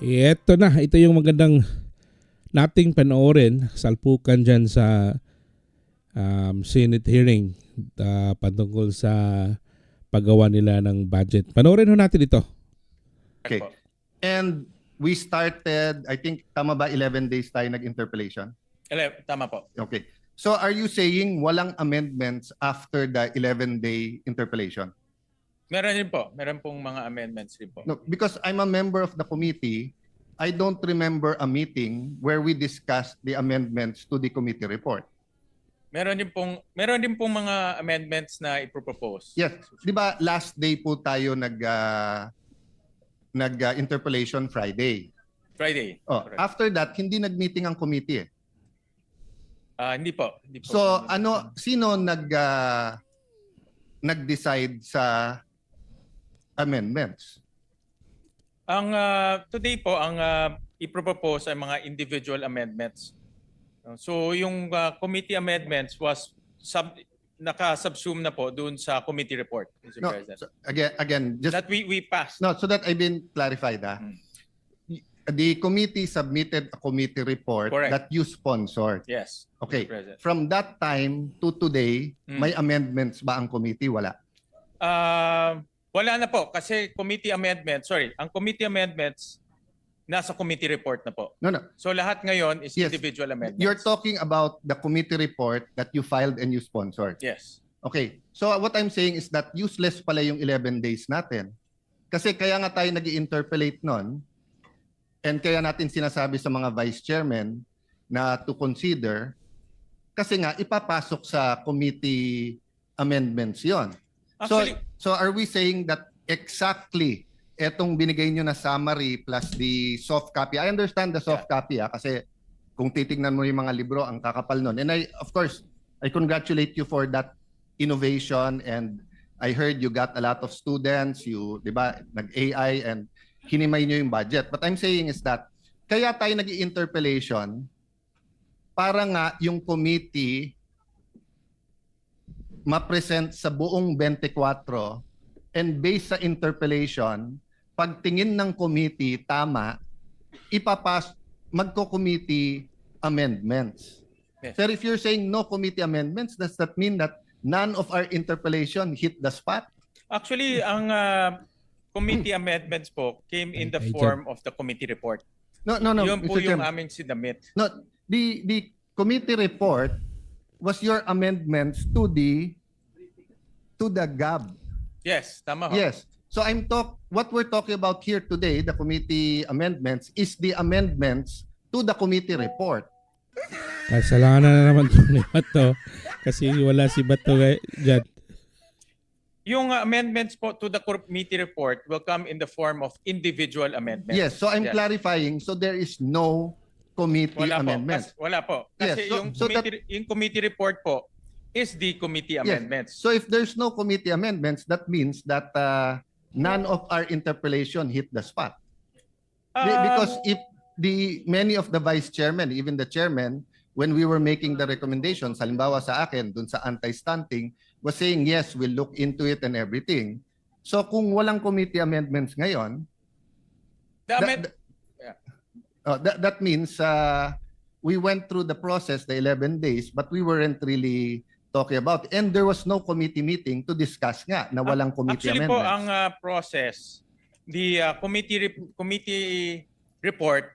Ito na, ito yung magandang nating panoorin, salpukan dyan sa um, Senate hearing uh, patungkol sa paggawa nila ng budget. Panoorin ho natin ito. Okay. And we started, I think, tama ba 11 days tayo nag-interpellation? Ele, tama po. Okay. So are you saying walang amendments after the 11-day interpellation? Meron din po. Meron pong mga amendments din po. No, because I'm a member of the committee, I don't remember a meeting where we discussed the amendments to the committee report. Meron din pong meron din pong mga amendments na ipropose. Yes, 'di ba last day po tayo nag ah, nag ah, interpellation Friday. Friday. Oh, Correct. after that hindi nag-meeting ang committee. Eh. Ah, hindi po. Hindi po. So ano sino nag ah, nag-decide sa amendments? Ang ah, today po ang uh, ipropose ay mga individual amendments. So yung ah, committee amendments was sub naka-subsume na po doon sa committee report, Mr. No, President. so, again again just that we we passed. no so that I've been clarified ah. Mm. The committee submitted a committee report Correct. that you sponsored. Yes. Okay. From that time to today, Mm. may amendments ba ang committee? Wala. Ah, wala na po kasi committee amendments, sorry, ang committee amendments nasa committee report na po. No, no. So lahat ngayon is Yes. individual amendments. You're talking about the committee report that you filed and you sponsored. Yes. Okay. So what I'm saying is that useless pala yung 11 days natin. Kasi kaya nga tayo nag interpellate nun and kaya natin sinasabi sa mga vice chairman na to consider kasi nga ipapasok sa committee amendments yon. Actually, so, are we saying that exactly etong binigay nyo na summary plus the soft copy? I understand the soft copy ah, kasi kung titingnan mo yung mga libro, ang kakapal nun. And I, of course, I congratulate you for that innovation and I heard you got a lot of students, you, di ba, nag-AI and hinimay nyo yung budget. But I'm saying is that, kaya tayo nag interpellation para nga yung committee ma-present sa buong 24 and based sa interpellation, pagtingin ng committee tama, ipapas magko-committee amendments. Yes. Sir, if you're saying no committee amendments, does that mean that none of our interpellation hit the spot? actually ang ah, committee amendments po came in the form of the committee report. No, no, no. Yun po Mr. yung Chairman. aming sinamit. No, the the committee report was your amendments to the to the GAB. Yes, tama ho. Yes. So I'm talk what we're talking about here today, the committee amendments is the amendments to the committee report. Kasalanan na naman ito ni Bato kasi wala si Bato eh, dyan. Yung amendments po to the committee report will come in the form of individual amendments. Yes, so I'm Yes. clarifying so there is no committee Wala po. amendments. Kas- wala po. Yes, Kasi so- yung, so that- committee, yung committee report po is the committee amendments. So if there's no committee amendments, that means that uh, none of our interpellation hit the spot. Um, because if the many of the vice chairman, even the chairman, when we were making the recommendations, halimbawa sa akin dun sa anti-stunting, was saying yes, we'll look into it and everything. So kung walang committee amendments ngayon, the that, amend- that- oh, that, that means uh, we went through the process, the 11 days, but we weren't really talking about. it. And there was no committee meeting to discuss nga na walang committee Actually po, amendments. ang ah, process, the ah, committee rep- committee report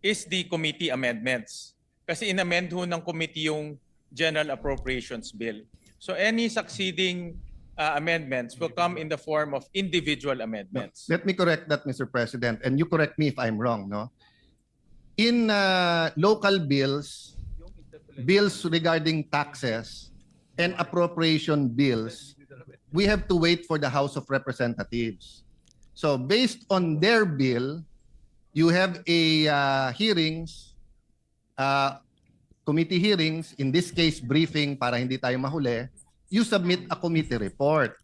is the committee amendments. Kasi inamend ho ng committee yung General Appropriations Bill. So any succeeding ah, amendments will come in the form of individual amendments. Let me correct that, Mr. President, and you correct me if I'm wrong, no? In uh, local bills, bills regarding taxes and appropriation bills, we have to wait for the House of Representatives. So based on their bill, you have a uh, hearings, uh, committee hearings, in this case briefing para hindi tayo mahuli, you submit a committee report.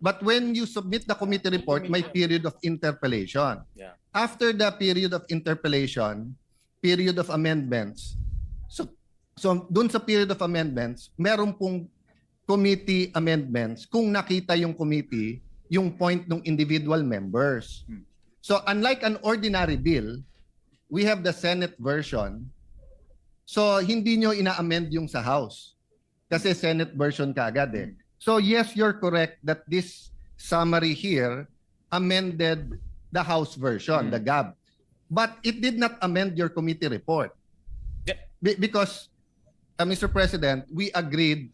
But when you submit the committee report, may period of interpellation. Yeah. After the period of interpellation, period of amendments. So, so dun sa period of amendments, meron pong committee amendments kung nakita yung committee yung point ng individual members. Hmm. So unlike an ordinary bill, we have the Senate version. So hindi nyo ina-amend yung sa House. Kasi Senate version ka agad eh. So yes, you're correct that this summary here amended the House version, Mm. the GAB. But it did not amend your committee report. Yeah. Be- because, uh, Mr. President, we agreed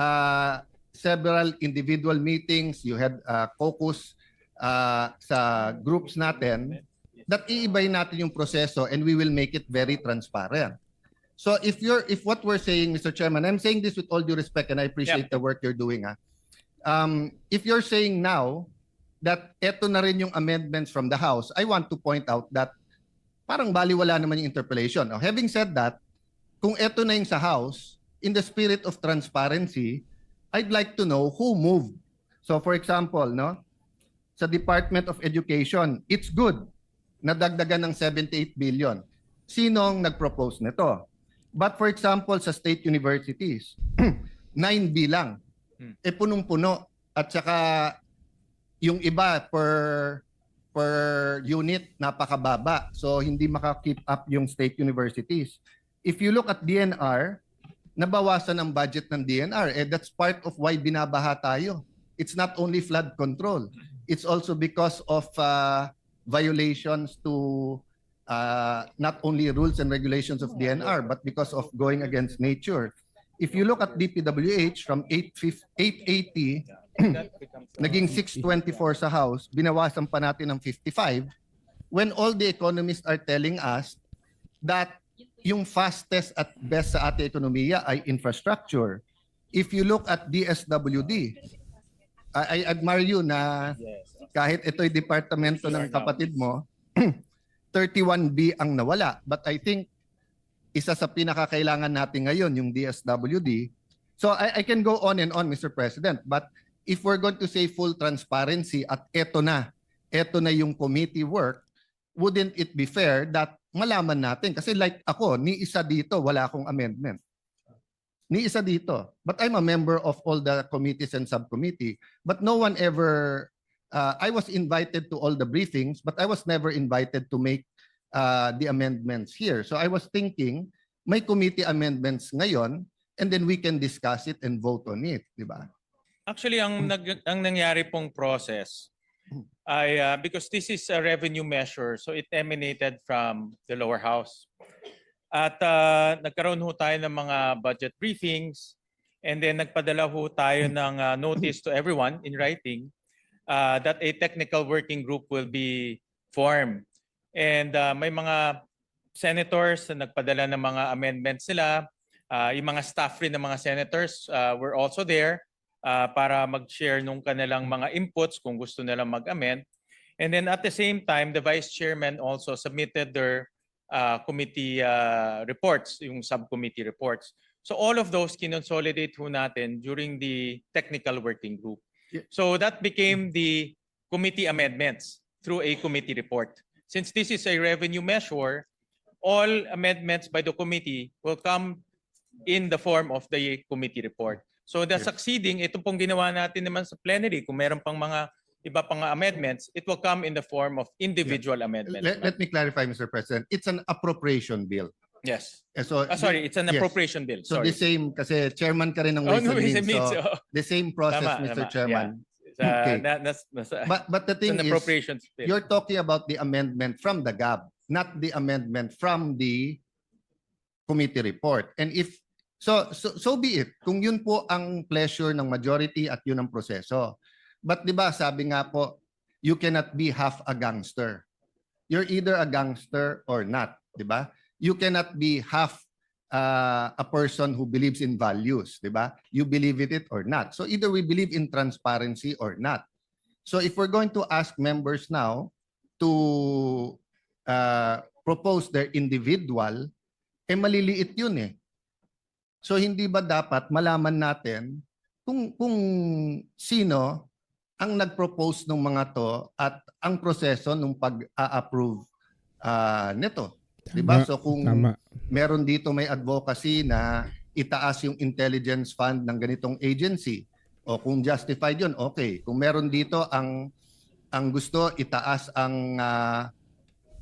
uh, several individual meetings, you had uh, caucus uh, sa groups natin, that iibay natin yung proseso and we will make it very transparent. So if you're if what we're saying, Mr. Chairman, I'm saying this with all due respect and I appreciate the work you're doing. Ah. Um, if you're saying now that eto na rin yung amendments from the House, I want to point out that parang baliwala naman yung interpellation. Now, having said that, kung eto na yung sa House, in the spirit of transparency, I'd like to know who moved. So for example, no, sa Department of Education, it's good na dagdagan ng 78 billion. Sinong nag-propose nito? But for example, sa state universities, 9 bilang. Hmm. Eh punong-puno. At saka yung iba per per unit napakababa. So hindi maka-keep up yung state universities. If you look at DNR, nabawasan ang budget ng DNR. Eh that's part of why binabaha tayo. It's not only flood control. It's also because of uh, violations to uh, not only rules and regulations of DNR, but because of going against nature. If you look at DPWH from 850 880 naging 624 sa House, binawasan pa natin ng 55 when all the economists are telling us that yung fastest at best sa ating ekonomiya ay infrastructure. If you look at DSWD, I, I admire you na kahit ito'y departamento ng kapatid mo, 31B ang nawala. But I think isa sa pinakakailangan natin ngayon yung DSWD. So I, I can go on and on, Mr. President. But if we're going to say full transparency at eto na, eto na yung committee work, wouldn't it be fair that malaman natin? Kasi like ako, ni isa dito, wala akong amendment. Ni isa dito. But I'm a member of all the committees and subcommittee. But no one ever, uh, I was invited to all the briefings, but I was never invited to make uh, the amendments here. So I was thinking, may committee amendments ngayon, and then we can discuss it and vote on it, di ba? Actually, ang, nag, ang nangyari pong process ay uh, because this is a revenue measure, so it emanated from the lower house. At uh, nagkaroon ho tayo ng mga budget briefings and then nagpadala ho tayo ng uh, notice to everyone in writing uh, that a technical working group will be formed. And uh, may mga senators na nagpadala ng mga amendments nila. Uh, yung mga staff rin ng mga senators uh, were also there uh, para mag-share nung kanilang mga inputs kung gusto nilang mag-amend. And then at the same time, the vice chairman also submitted their uh, committee uh, reports, yung subcommittee reports. So all of those kinonsolidate ho natin during the technical working group. Yeah. So that became the committee amendments through a committee report. Since this is a revenue measure, all amendments by the committee will come in the form of the committee report. So the succeeding, ito pong ginawa natin naman sa plenary, kung meron pang mga iba pang amendments, it will come in the form of individual amendments. Let, let me clarify, Mr. President. It's an appropriation bill. yes. Eh, So, Ah, sorry, it's an yes. appropriation bill. So sorry. the same, kasi chairman ka rin ng Oh, Ways no, and Means. So, oh. the same process, Tama, Mr. tama. Chairman. Sa, Okay. na, nas, nasa, But, but the it's thing an is, appropriations bill. you're talking about the amendment from the GAB, not the amendment from the committee report. And if, so, so, so be it. Kung yun po ang pleasure ng majority at yun ang proseso. But di ba, sabi nga po, you cannot be half a gangster. You're either a gangster or not, di ba? You cannot be half uh, a person who believes in values, di ba? You believe it or not. So either we believe in transparency or not. So if we're going to ask members now to uh, propose their individual, eh maliliit yun eh. So hindi ba dapat malaman natin kung kung sino ang nag-propose ng mga to at ang proseso ng pag-a-approve ah, nito. 'Di ba? So kung Tama. meron dito may advocacy na itaas yung intelligence fund ng ganitong agency o kung justified yun, okay. Kung meron dito ang ang gusto itaas ang ah,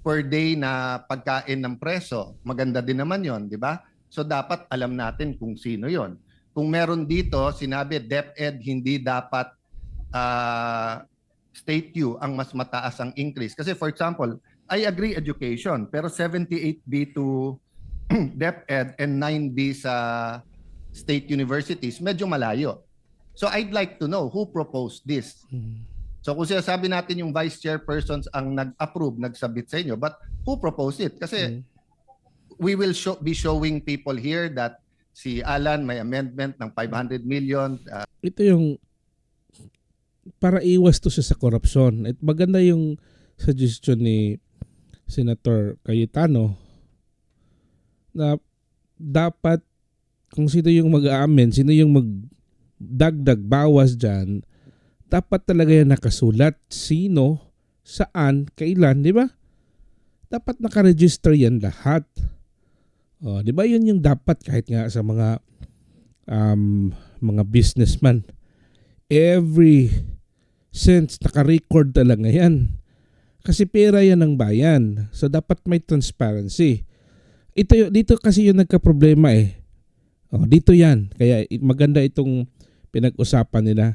per day na pagkain ng preso. Maganda din naman 'yon, di ba? So dapat alam natin kung sino 'yon. Kung meron dito sinabi DepEd hindi dapat ah, state you ang mas mataas ang increase. Kasi for example, I agree education, pero 78B to DepEd and 9B sa state universities, medyo malayo. So I'd like to know who proposed this. So kung sinasabi natin yung vice chairpersons ang nag-approve, nag-submit sa inyo, but who proposed it? Kasi Mm. We will show, be showing people here that si Alan may amendment ng 500 million. uh, ito yung para iwas to siya sa korupsyon. At maganda yung suggestion ni Senator Cayetano na dapat kung sino yung mag-aamin, sino yung magdagdag bawas dyan, dapat talaga yan nakasulat sino, saan, kailan, di ba? Dapat nakaregister yan lahat. Oh, di ba yun yung dapat kahit nga sa mga um, mga businessman. Every cents naka-record talaga yan. Kasi pera yan ng bayan. So dapat may transparency. Ito dito kasi yung nagka-problema eh. Oh, dito yan. Kaya maganda itong pinag-usapan nila.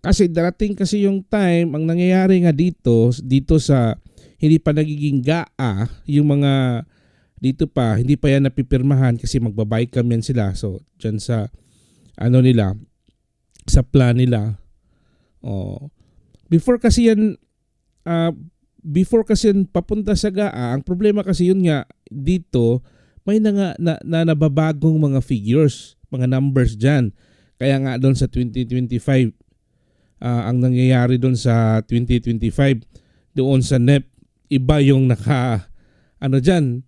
Kasi darating kasi yung time, ang nangyayari nga dito, dito sa hindi pa nagiging GAA, yung mga dito pa, hindi pa yan napipirmahan kasi magbabay kami yan sila. So, dyan sa, ano nila, sa plan nila. Oh. Before kasi yan, ah, before kasi yan papunta sa GAA, ang problema kasi yun nga, dito, may na, na, na nababagong mga figures, mga numbers dyan. Kaya nga doon sa 2025, ah, ang nangyayari doon sa 2025, doon sa NEP, iba yung naka, ano dyan,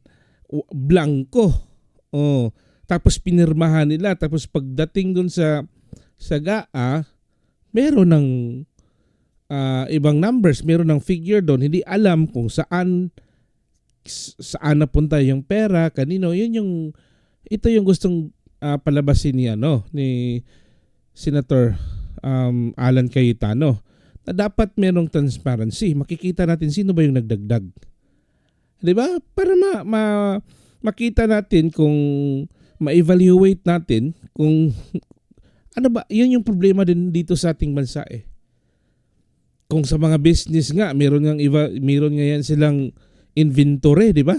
blanco. Oh. Tapos pinirmahan nila. Tapos pagdating doon sa, sa GAA, meron ng ah, ibang numbers, meron ng figure doon. Hindi alam kung saan saan napunta yung pera, kanino. Yun yung ito yung gustong ah, palabasin ni ano ni Senator um, Alan Cayetano na dapat merong transparency. Makikita natin sino ba yung nagdagdag. 'Di ba? Para ma, ma- makita natin kung ma-evaluate natin kung ano ba, yun yung problema din dito sa ating bansa eh. Kung sa mga business nga, meron nga iba, meron nga yan silang inventory, di ba?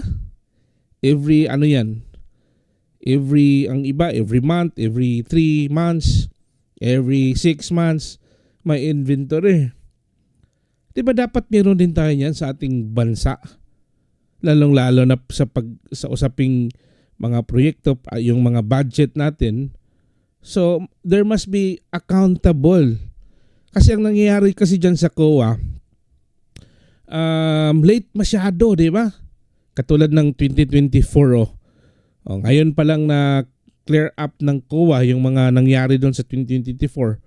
Every ano yan? Every ang iba every month, every three months, every six months may inventory. Di ba dapat meron din tayo yan sa ating bansa? Lalong-lalo na sa pag sa usaping mga proyekto, ah, yung mga budget natin. So, there must be accountable. Kasi ang nangyayari kasi dyan sa COA, um, late masyado, di ba? Katulad ng 2024, oh. oh ngayon pa lang na clear up ng COA yung mga nangyari doon sa 2024.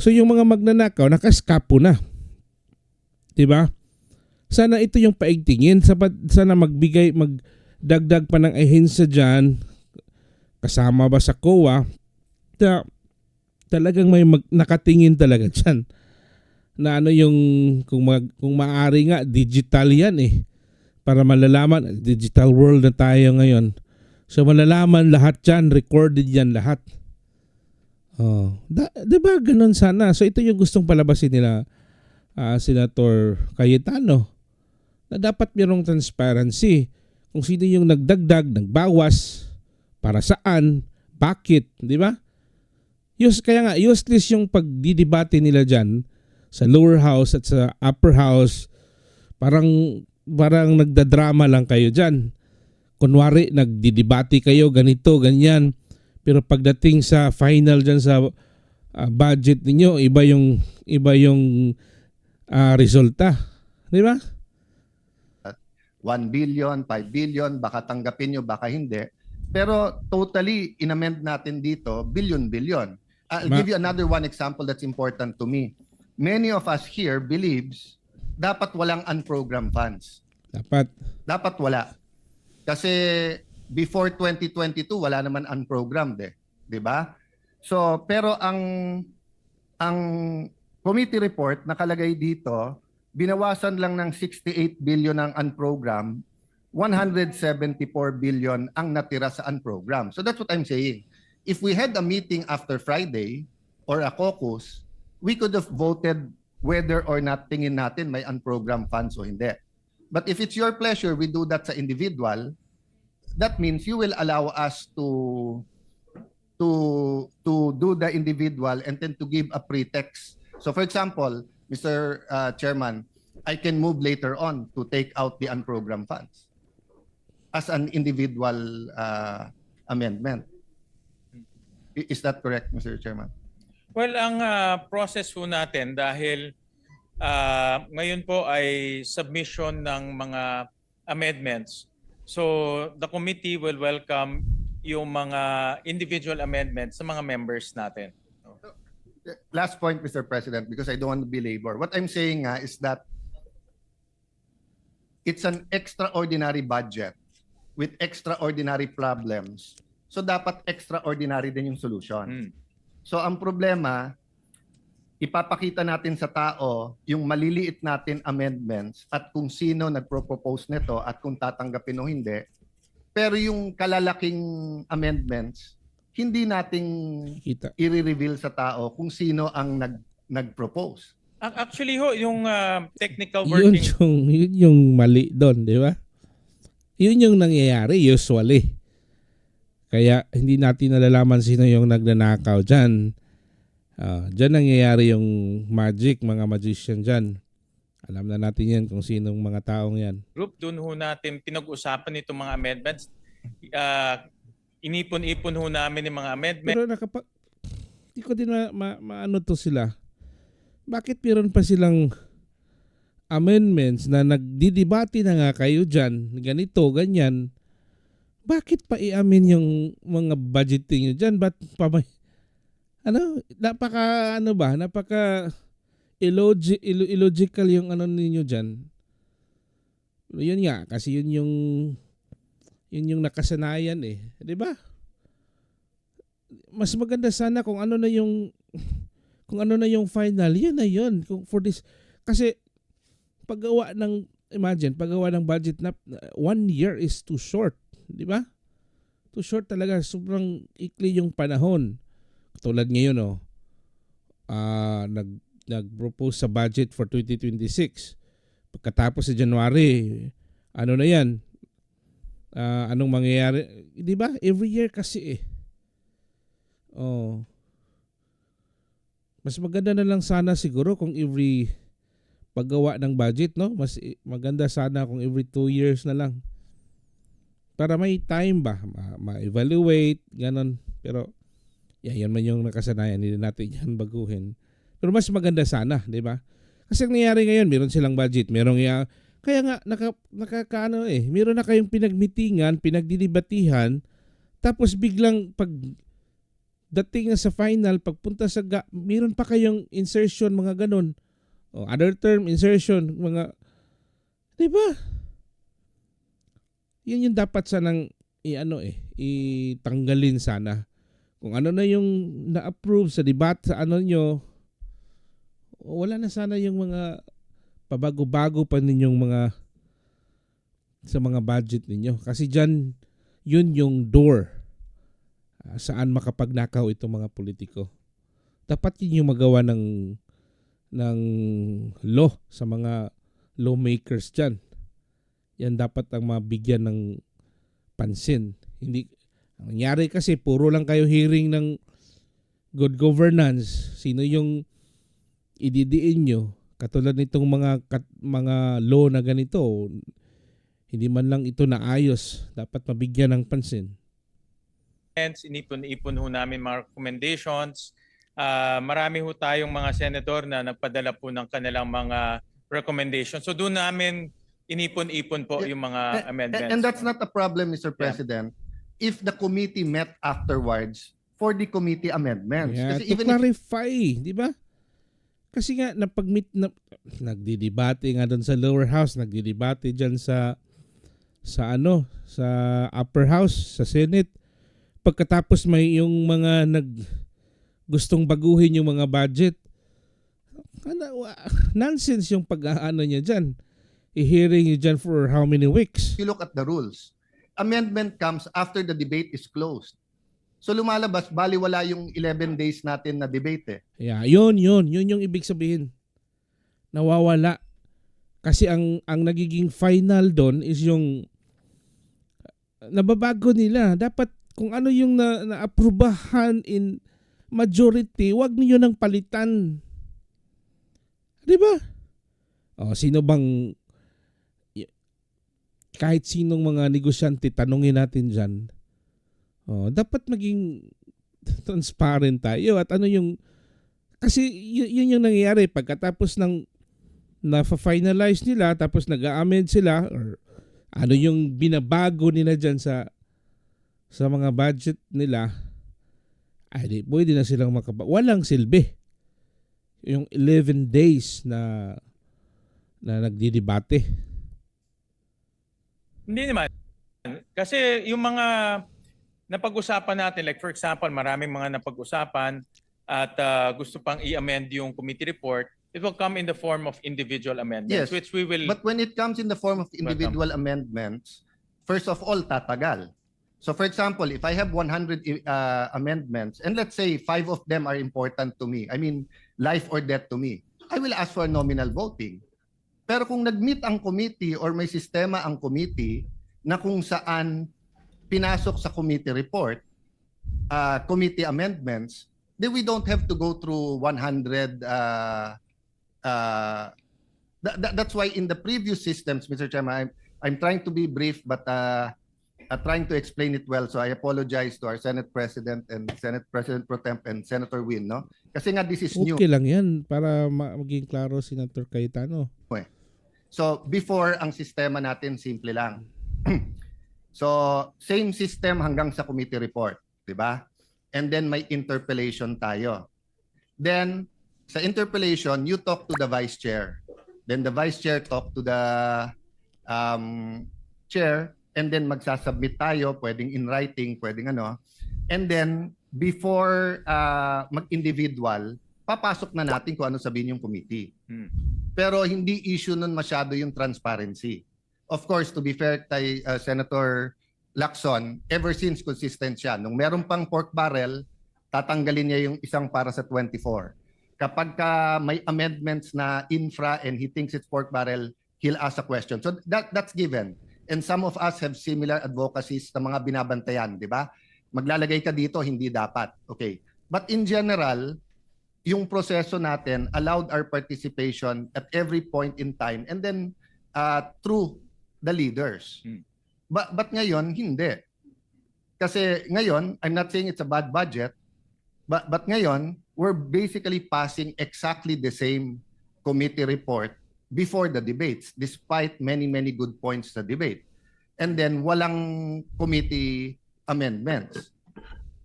So yung mga magnanakaw, nakaskapo na. Di ba? Sana ito yung paigtingin. Sana magbigay, magdagdag pa ng ahensya dyan, kasama ba sa COA, na talagang may mag, nakatingin talaga dyan. Na ano yung, kung, mag, kung maaari nga, digital yan eh. Para malalaman, digital world na tayo ngayon. So malalaman lahat yan, recorded yan lahat. Oh, da, 'di ba ganun sana? So ito yung gustong palabasin nila ah, Senator Cayetano na dapat mayroong transparency kung sino yung nagdagdag, nagbawas, para saan, bakit, di ba? Use, kaya nga, useless yung pagdidebate nila dyan sa lower house at sa upper house. Parang, parang nagdadrama lang kayo dyan. Kunwari, nagdidebate kayo, ganito, ganyan. Pero pagdating sa final dyan sa ah, budget ninyo, iba yung, iba yung ah, resulta. Di ba? 1 billion, 5 billion, baka tanggapin nyo, baka hindi. Pero totally, inamend natin dito, billion-billion. I'll Ma- give you another one example that's important to me. Many of us here believes dapat walang unprogrammed funds. Dapat. Dapat wala. Kasi before 2022, wala naman unprogrammed eh. ba? So, pero ang ang committee report nakalagay dito binawasan lang ng 68 billion ang unprogram, 174 billion ang natira sa unprogram. So that's what I'm saying. If we had a meeting after Friday or a caucus, we could have voted whether or not tingin natin may unprogram funds o hindi. But if it's your pleasure, we do that sa individual, that means you will allow us to to to do the individual and then to give a pretext. So for example, Mr. uh, Chairman, I can move later on to take out the unprogrammed funds as an individual uh, amendment. Is that correct, Mr. Chairman? Well, ang ah, process po natin dahil ah, ngayon po ay submission ng mga amendments. So the committee will welcome yung mga individual amendments sa mga members natin. Last point, Mr. President, because I don't want to belabor. What I'm saying nga is that it's an extraordinary budget with extraordinary problems. So dapat extraordinary din yung solution. Hmm. So ang problema, ipapakita natin sa tao yung maliliit natin amendments at kung sino nagpro-propose nito at kung tatanggapin o hindi. Pero yung kalalaking amendments, hindi nating Kita. i-reveal sa tao kung sino ang nag nag-propose. Ac- Actually ho, yung ah, technical Yun working yung, yun yung mali doon, di ba? Yun yung nangyayari usually. Kaya hindi natin nalalaman sino yung nagnanakaw dyan. Ah, dyan nangyayari yung magic, mga magician dyan. Alam na natin yan kung sinong mga taong yan. group, doon ho natin pinag-usapan itong mga amendments. Ah, inipon-ipon ho namin yung mga amendments. Pero nakapag... Hindi ko din ma, ma- maano to sila. Bakit meron pa silang amendments na nagdidibati na nga kayo dyan, ganito, ganyan. Bakit pa i-amin yung mga budgeting nyo dyan? Ba't pa may... Ano? Napaka, ano ba? Napaka illogi- illo- illogical yung ano ninyo dyan. Yun nga, kasi yun yung yun yung nakasanayan eh. 'Di ba? Mas maganda sana kung ano na yung kung ano na yung final, yun na yun. Kung for this kasi paggawa ng imagine, paggawa ng budget na one year is too short, 'di ba? Too short talaga, sobrang ikli yung panahon. Tulad ngayon oh. Ah, nag nag-propose sa budget for 2026. Pagkatapos sa January, ano na 'yan? Ah, anong mangyayari? 'Di ba? Every year kasi eh. Oh. Mas maganda na lang sana siguro kung every paggawa ng budget, no? Mas maganda sana kung every two years na lang. Para may time ba? Ma- Ma-evaluate, ganon. Pero, yeah, yan man yung nakasanayan. Hindi natin yan baguhin. Pero mas maganda sana, di ba? Kasi ang nangyari ngayon, meron silang budget. Merong ya, kaya nga, naka, nakakaano eh, meron na kayong pinagmitingan, pinagdidibatihan, tapos biglang pag dating na sa final, pagpunta sa, ga, meron pa kayong insertion, mga ganon. O, other term, insertion, mga, di ba? Yun yung dapat sanang, i-ano eh, itanggalin sana. Kung ano na yung na-approve sa debate sa ano nyo, wala na sana yung mga pabago-bago pa ninyong mga sa mga budget ninyo. Kasi dyan, yun yung door ah, saan makapagnakaw itong mga politiko. Dapat yun yung magawa ng ng law sa mga lawmakers dyan. Yan dapat ang mabigyan ng pansin. Hindi, ang nangyari kasi puro lang kayo hearing ng good governance. Sino yung ididiin nyo? Katulad nitong mga kat, mga law na ganito, hindi man lang ito naayos. Dapat mabigyan ng pansin. inipon-ipon ho namin mga recommendations. Ah, marami ho tayong mga senador na nagpadala po ng kanilang mga recommendations. So doon namin inipon-ipon po yung mga And, amendments. and that's not a problem, Mr. President, if the committee met afterwards for the committee amendments. Yeah, Kasi to even if clarify, di ba? Kasi nga napag-meet na nagdidebate nga doon sa lower house, nagdidebate diyan sa sa ano, sa upper house, sa Senate. Pagkatapos may yung mga nag gustong baguhin yung mga budget. Ano, nonsense yung pag-aano niya dyan. I-hearing you dyan for how many weeks? If you look at the rules, amendment comes after the debate is closed. So lumalabas, baliwala yung 11 days natin na debate eh. Yeah, yun, yun. Yun yung ibig sabihin. Nawawala. Kasi ang ang nagiging final doon is yung uh, nababago nila. Dapat kung ano yung na, naaprubahan in majority, wag niyo nang palitan. 'Di ba? Oh, sino bang kahit sinong mga negosyante tanungin natin diyan. Oh, dapat maging transparent tayo at ano yung kasi yun, yun yung nangyayari pagkatapos ng na-finalize nila tapos nag-amend sila or ano yung binabago nila dyan sa sa mga budget nila ay di, pwede na silang makaba walang silbi yung 11 days na na nagdidebate Hindi naman. Kasi yung mga napag-usapan natin, like for example, maraming mga napag-usapan at ah, gusto pang i-amend yung committee report, it will come in the form of individual amendments, Yes, which we will... But when it comes in the form of individual amendments, first of all, tatagal. So for example, if I have 100 uh, amendments, and let's say five of them are important to me, I mean, life or death to me, I will ask for nominal voting. Pero kung nag-meet ang committee or may sistema ang committee na kung saan pinasok sa committee report, uh, committee amendments, then we don't have to go through 100 uh, uh, That, that, that's why in the previous systems, Mr. Chairman, I'm, I'm trying to be brief, but uh, uh, trying to explain it well. So I apologize to our Senate President and Senate President Pro Temp and Senator Win, no? Kasi nga this is new. okay lang yan para ma- maging klaro si Senator Cayetano So before ang sistema natin simple lang. so same system hanggang sa committee report, 'di ba? And then may interpellation tayo. Then sa interpellation, you talk to the vice chair. Then the vice chair talk to the um, chair and then magsasubmit tayo, pwedeng in writing, pwedeng ano. And then before uh, mag-individual, papasok na natin kung ano sabihin yung committee. Hmm. Pero hindi issue nun masyado yung transparency. Of course, to be fair kay uh, Senator Lacson, ever since consistent siya. Nung meron pang pork barrel, tatanggalin niya yung isang para sa 24. Kapag ka may amendments na infra and he thinks it's pork barrel, he'll ask a question. So that that's given. And some of us have similar advocacies sa mga binabantayan, di ba? Maglalagay ka dito, hindi dapat. Okay. But in general, yung proseso natin allowed our participation at every point in time and then uh, through the leaders. Hmm. But, but ngayon, hindi. Kasi ngayon, I'm not saying it's a bad budget, but, but ngayon, we're basically passing exactly the same committee report before the debates, despite many, many good points sa debate. And then, walang committee amendments.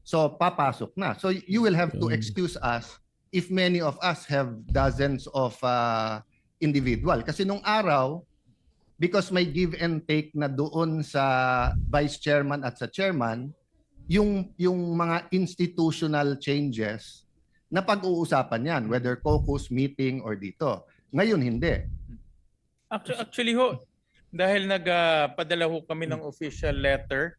So, papasok na. So, you will have to excuse us if many of us have dozens of uh, individual. Kasi nung araw, because may give and take na doon sa vice chairman at sa chairman, yung, yung mga institutional changes na pag-uusapan yan, whether caucus, meeting, or dito. Ngayon, hindi. Actually, actually ho, dahil nagpadala ho kami ng official letter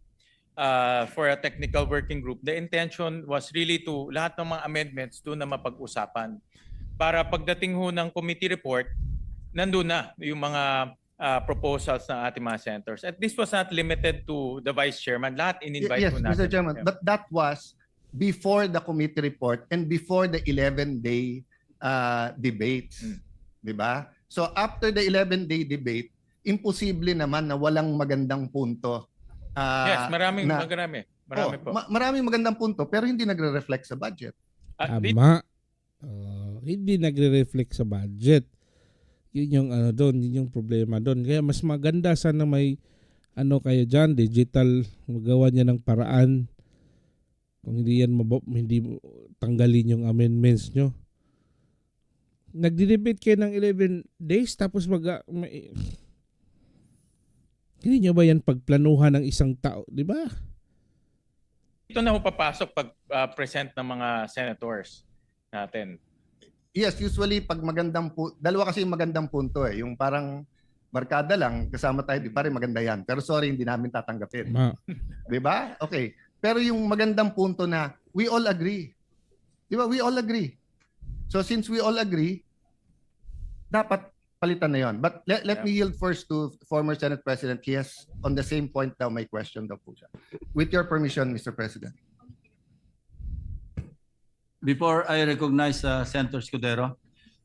uh, for a technical working group, the intention was really to lahat ng mga amendments doon na mapag-usapan. Para pagdating ho ng committee report, nandun na yung mga uh, proposals ng ating mga senators. And this was not limited to the vice chairman. Lahat in-invite yes, ho natin. Mr. Chairman, but that was before the committee report and before the 11-day uh, debates. Hmm. Di ba? So after the 11-day debate, imposible naman na walang magandang punto. Ah, yes, maraming, na- marami. Marami Oh, po. ma- maraming magandang punto pero hindi nagre-reflect sa budget. Ah, di- Tama. Oh, hindi nagre-reflect sa budget. Yun yung ano doon, yun yung problema doon. Kaya mas maganda sana may ano kayo diyan, digital magawa niya ng paraan. Kung hindi yan mabo, hindi tanggalin yung amendments nyo. Nagdi-debate kayo ng 11 days tapos mag may, hindi nyo ba yan pagplanuhan ng isang tao, di ba? Ito na ho papasok pag ah, present ng mga senators natin. Yes, usually pag magandang pu- dalawa kasi yung magandang punto eh, yung parang barkada lang kasama tayo, di pare maganda yan. Pero sorry, hindi namin tatanggapin. Ma, 'Di ba? Okay. Pero yung magandang punto na we all agree. 'Di ba? We all agree. So since we all agree, dapat palitan na 'yon. But let, let me yield first to former Senate President. He has on the same point daw may question daw po siya. With your permission, Mr. President. Before I recognize uh, Senator Scudero,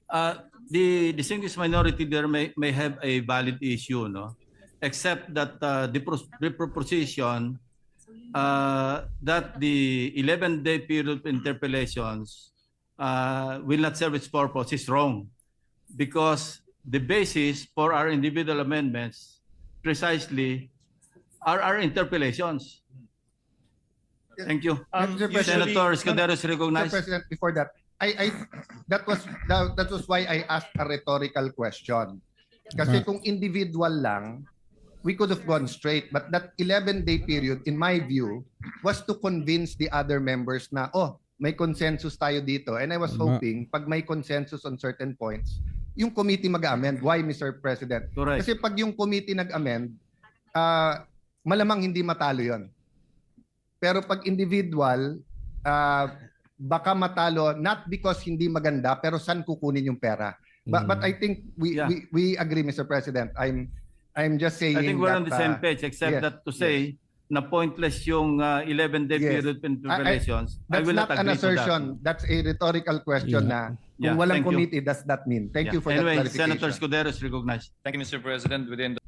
uh, the distinguished minority there may, may have a valid issue, no? Except that uh, the, pros- the proposition uh, that the 11-day period of interpellations uh, will not serve its purpose is wrong because the basis for our individual amendments precisely are our interpellations. Thank you. Um, Mr. President, Senator Scudero is Mr. recognized. President, before that, I, I that was that, that was why I asked a rhetorical question. Kasi Ma- kung individual lang, we could have gone straight. But that 11-day period, in my view, was to convince the other members na, oh, may consensus tayo dito. And I was Ma- hoping, pag may consensus on certain points, yung committee mag-amend. Why, Mr. President? Correct. Kasi pag yung committee nag-amend, ah, malamang hindi matalo yon. Pero pag individual, ah, baka matalo not because hindi maganda pero saan kukunin yung pera. But, but I think we, Mm. Yeah. we we agree Mr. President. I'm I'm just saying I think we're on that, the same uh, page except yes, that to say na pointless yung uh, 11-day Yes. period of interpellations. I that's will not, not, an to that. assertion. That's a rhetorical question Yeah. na kung Yeah, walang thank you. committee does that mean? Thank Yeah. you for anyway, that clarification. Senator Scudero is recognized. Thank you, Mr. President. Within the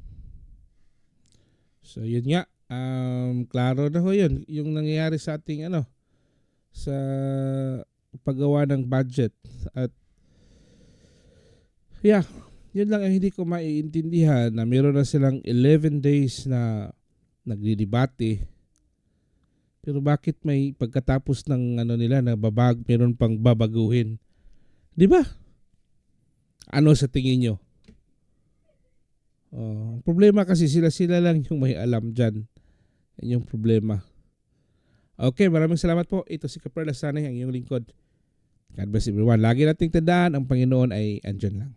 So yun nga, um, klaro na ho yun, yung nangyayari sa ating ano, sa paggawa ng budget. At yeah, yun lang ang hindi ko maiintindihan na meron na silang 11 days na nagdidebate. Pero bakit may pagkatapos ng ano nila na babag, meron pang babaguhin? Di ba? Ano sa tingin nyo? Ang problema kasi sila-sila lang yung may alam dyan. Yan yung problema. Okay, maraming salamat po. Ito si Kaperla Sanay, ang iyong lingkod. God bless everyone. Lagi nating tandaan, ang Panginoon ay andyan lang.